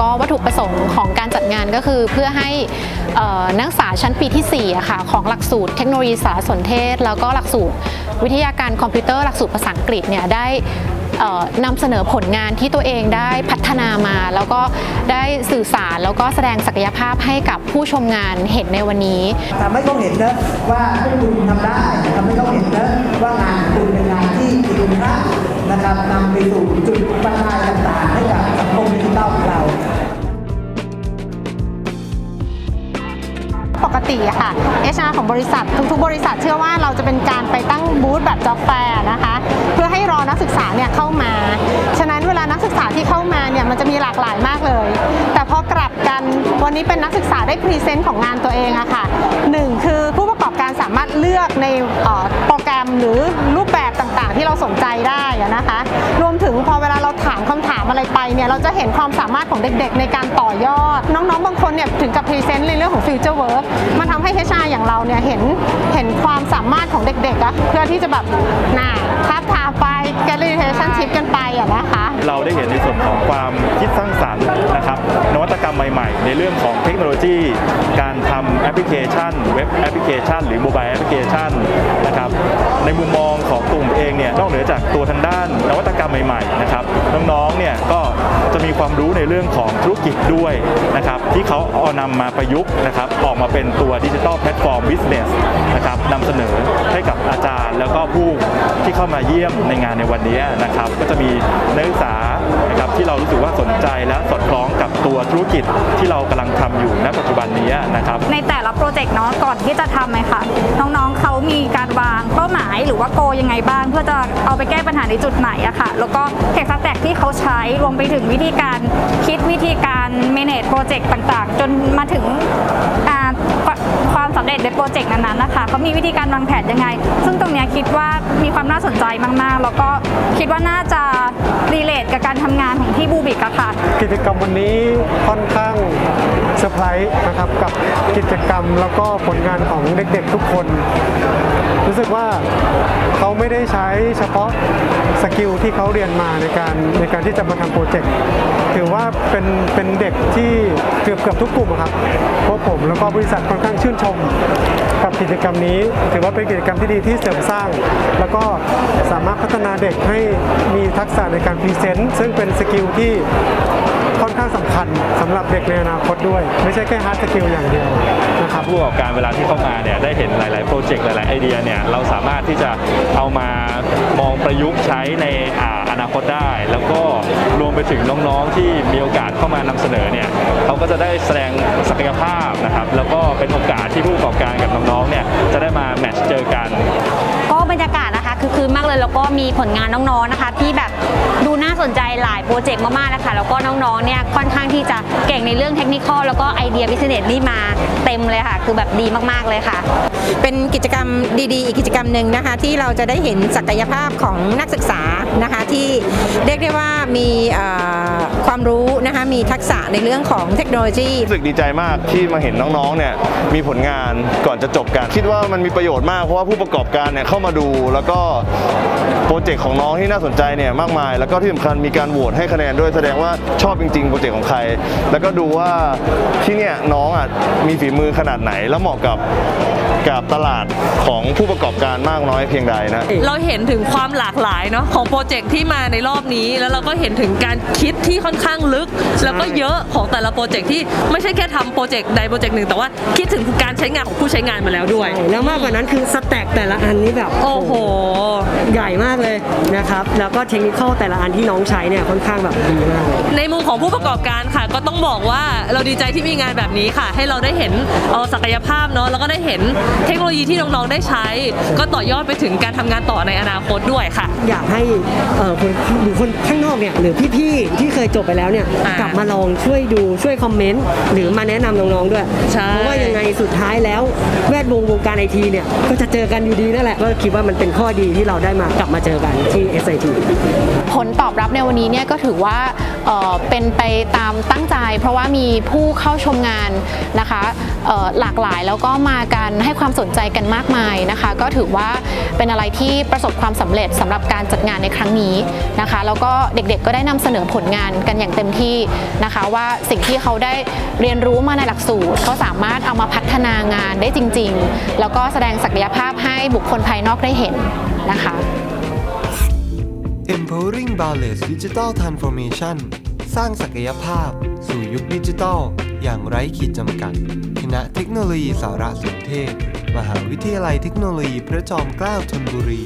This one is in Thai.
ก็วัตถุประสงค์ของการจัดงานก็คือเพื่อให้นักศึกษาชั้นปีที่4ค่ะของหลักสูตรเทคโนโลยีสารสนเทศ แล้วก็หลักสูตรวิทยาการคอมพิวเตอร์หลักสูตรภาษาอังกฤษเนี่ยได้นำเสนอผลงานที่ตัวเองได้พัฒนามา แล้วก็ได้สื่อสารแล้วก็แสดงศักยภาพให้กับผู้ชมงานเห็นในวันนี้ทำให้เขาเห็นนะว่าคุณทำได้ทำให้เขาเห็นนะว่างานคุณเป็นงานที่มีคุณค่านะครับนำไปสู่จุดประกาย ติอะค่ะ HR ของบริษัททุกๆ บริษัทเชื่อว่าเราจะเป็นการไปตั้งบูธแบบจ็อบแฟร์นะคะ เพื่อให้รอนักศึกษาเนี่ยเข้ามา ฉะนั้นเวลานักศึกษาที่เข้ามาเนี่ยมันจะมีหลากหลายมากเลย แต่พอกลับกันวันนี้เป็นนักศึกษาได้พรีเซนต์ของงานตัวเองอะค่ะหนึ่งคือผู้ประกอบการสามารถเลือกในโปรแกรมหรือรูปแบบต่างๆ ที่เราสนใจได้นะคะ รวมถึงพอเวลาเราถามคำถามอะไรไปเนี่ยเราจะเห็นความสามารถของเด็กๆ ในการต่อยอด น้องๆ บางคนเนี่ยถึงกับพรีเซนต์ในเรื่องของฟิวเจอร์เวิร์กมันทำให้ HR อย่างเราเนี่ยเห็นเห็นความสามารถของเด็กๆอะเพื่อที่จะแบบน่าท้าทาไปแกลเล t เ t ชันชิพกันไปอะนะคะ เราได้เห็นในส่วนของความคิดสร้างสรรค์นะครับนวัตกรรมใหม่ๆ ในเรื่องของเทคโนโลยี การทำแอปพลิเคชัน เว็บแอปพลิเคชัน หรือโมบายแอปพลิเคชันนะครับในมุมมองของกลุ่มเองเนี่ยนอกเหนือจากตัวทางด้านนวัตกรรมใหม่ๆนะครับน้องๆเนี่ยก็จะมีความรู้ในเรื่องของธุรกิจด้วยนะครับที่เขาเอานำมาประยุกต์นะครับออกมาเป็นตัวดิจิทัลแพลตฟอร์มบิสเนสนะครับนำเสนอให้กับอาจารย์ แล้วก็ผู้ที่เข้ามาเยี่ยมในงานในวันนี้นะครับก็จะมีนักศึกษา นะครับที่เรารู้สึกว่าสนใจและสอดคล้องกับตัวธุรกิจที่เรากำลังทำอยู่ณปัจจุบันนี้นะครับในแต่ละโปรเจกต์เนาะก่อนที่จะทำไหมคะน้องๆเขามีการวางเป้าหมายหรือว่าโกยังไงบ้าง เพื่อจะเอาไปแก้ปัญหาในจุดไหนอะค่ะแล้วก็เทคสแต็กที่เขาใช้รวมไปถึงวิธีการคิดวิธีการ manage โปรเจกต์ต่างๆ จนมาถึงอ่า ความสำเร็จในโปรเจกต์นั้นๆนะคะเขามีวิธีการวางแผนยังไง ซึ่งตรงนี้คิดว่ามีความน่าสนใจมากๆ แล้วก็คิดว่าน่าจะรีเลทกับการทำงานของที่บูบิกอะค่ะ กิจกรรมวันนี้ค่อนข้างเซอร์ไพรส์นะครับกับกิจกรรมแล้วก็ผลงานของเด็กๆทุกคน รู้สึกว่าเขาไม่ได้ใช้เฉพาะสกิลที่เขาเรียนมาในการในการที่จะมาทำโปรเจกต์ถือว่าเป็นเป็นเด็กที่ อบเกือบทุกกลุ่มครับพวกผมแล้วก็บริษัทค่อนข้างชื่นชม กับกิจกรรมนี้ ถือว่าเป็นกิจกรรมที่ดีที่เสริมสร้าง แล้วก็สามารถพัฒนาเด็กให้มีทักษะในการพรีเซนต์ซึ่งเป็นสกิลที่ นข้างสำคัญสำหรับเด็กในอนาคตด้วย ไม่ใช่แค่ฮาร์ดสกิลอย่างเดียวนะครับผู้ประกอบการเวลาที่เข้ามาเนี่ยได้เห็นหลาย ๆ โปรเจกต์หลาย ๆ ไอเดียเนี่ยเราสามารถที่จะเอามามองประยุกต์ใช้ในอ่าอนาคตได้ แล้วก็รวมไปถึงน้อง ๆ ที่มีโอกาสเข้ามานำเสนอเนี่ยเขาก็จะได้แสดงศักยภาพนะครับแล้วก็เป็นโอกาสที่ผู้ประกอบการกับน้อง ๆ เนี่ยจะได้มาแมทช์เจอกัน ก็บรรยากาศนะคะคือคืนมากเลยแล้วก็มีผลงานน้อง ๆ นะคะที่แบบ ดูน่าสนใจหลายโปรเจกต์มากๆนะคะแล้วก็น้องๆ เนี่ยค่อนข้างที่จะเก่งในเรื่องเทคนิคอลแล้วก็ไอเดียบิสเนสนี่มาเต็มเลยค่ะ คือแบบดีมากๆเลยค่ะ เป็นกิจกรรมดีๆ อีกกิจกรรมหนึ่งนะคะ ที่เราจะได้เห็นศักยภาพของนักศึกษานะคะที่เรียกได้ว่ามีเอ่อความรู้นะคะมีทักษะในเรื่องของเทคโนโลยีรู้สึกดีใจมากที่มาเห็นน้องๆ เนี่ยมีผลงานก่อนจะจบกันคิดว่ามันมีประโยชน์มากเพราะว่าผู้ประกอบการเนี่ยเข้ามาดูแล้วก็โปรเจกต์ของน้องที่น่าสนใจเนี่ยมากมาย แล้วก็ที่สำคัญมีการโหวตให้คะแนนด้วยแสดงว่าชอบจริงๆโปรเจกต์ของใคร แล้วก็ดูว่าที่เนี่ยน้องอะมีฝีมือขนาดไหนแล้วเหมาะกับ กับตลาดของผู้ประกอบการมากน้อยเพียงใดนะ เราเห็นถึงความหลากหลายเนาะของโปรเจกต์ที่มาในรอบนี้ แล้วเราก็เห็นถึงการคิดที่ค่อนข้างลึก แล้วก็เยอะของแต่ละโปรเจกต์ที่ไม่ใช่แค่ทำโปรเจกต์ใดโปรเจกต์หนึ่งแต่ว่าคิดถึงการใช้งานของผู้ใช้งานมาแล้วด้วย แล้วมากกว่านั้นคือสแต็กแต่ละอันนี้แบบโอ้โห ใหญ่มากเลยนะครับ แล้วก็เทคนิคแต่ละอันที่น้องใช้เนี่ยค่อนข้างแบบดีมากเลยในมุมของผู้ประกอบการค่ะ ก็ต้องบอกว่า เราดีใจที่มีงานแบบนี้ค่ะ ให้เราได้เห็นเอ่อศักยภาพเนาะแล้วก็ได้เห็นเทคโนโลยีที่น้องๆได้ใช้ ก็ต่อยอดไปถึงการทำงานต่อในอนาคตด้วยค่ะ อยากให้เอ่อคนบุคคลข้างนอกเนี่ยหรือพี่ๆที่เคยจบไปแล้วเนี่ยอ่ากลับมาลองช่วยดูช่วยคอมเมนต์หรือมาแนะนำน้องๆด้วยใช่ เพราะว่ายังไงสุดท้ายแล้วแวดวงวงการไอทีเนี่ยก็จะเจอกันอยู่ดีนั่นแหละก็คิดว่ามันเป็นข้อดีที่เราได้มากลับมาเจอกันที่ SIT ผลตอบรับในวันนี้เนี่ยก็ถือว่าเอ่อเป็นไปตามตั้งใจ เพราะว่ามีผู้เข้าชมงานนะคะหลากหลายแล้วก็มากันให้ความสนใจกันมากมายนะคะ ก็ถือว่าเป็นอะไรที่ประสบความสำเร็จสำหรับการจัดงานในครั้งนี้นะคะ แล้วก็เด็กๆก็ได้นำเสนอผลงานกันอย่างเต็มที่นะคะ ว่าสิ่งที่เขาได้เรียนรู้มาในหลักสูตรเขาสามารถเอามาพัฒนางานได้จริง ๆ แล้วก็แสดงศักยภาพให้บุคคลภายนอกได้เห็นนะคะ Empowering Ballers Digital Transformation สร้างศักยภาพ สู่ยุคดิจิทัล อย่างไร้ขีดจำกัด คณะเทคโนโลยีสารสนเทศ มหาวิทยาลัยเทคโนโลยีพระจอมเกล้าธนบุรี